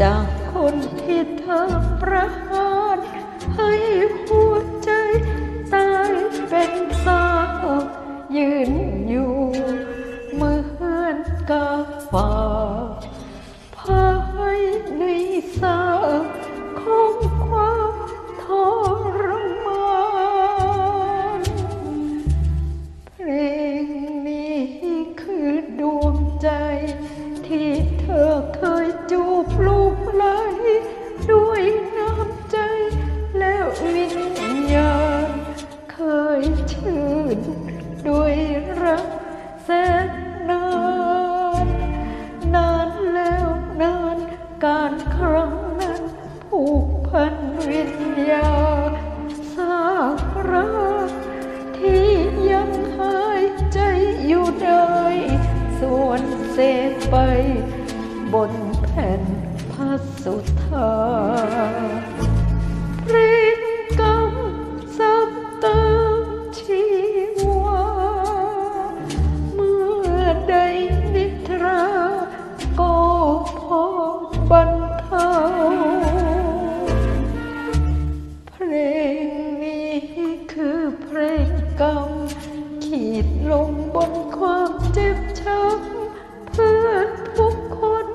จากคนที่เธอประหารให้หัวใจตายเป็นสากยืนอยู่เมื่อนกับฝาภายในสากของความทรมานเพลงนี้คือดวงใจที่เธอเคยจูบลู ครั้งนั้นผูกพันวิญญาสากรักที่ยังหายใจอยู่ได้ ส่วนเสไป บนแผ่นพัสุธา เพลงนี้คือเพลงก่าขีดลงบนความเจ็บช้ำเพื่อทุกคน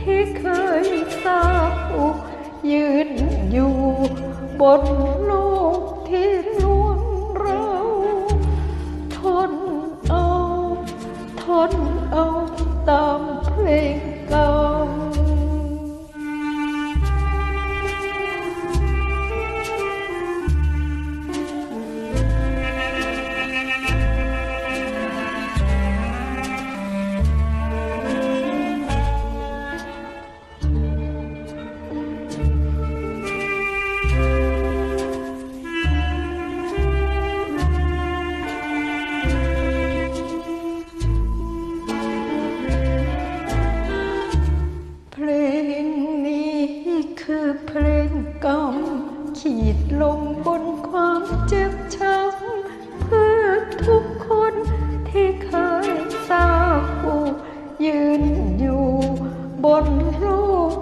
ที่เคยเศร้ายืนอยู่บนโลกที่ ฉีดลงบนความเจ็บช้ำเพื่อทุกคนที่เคยสากูยืนอยู่บนโลก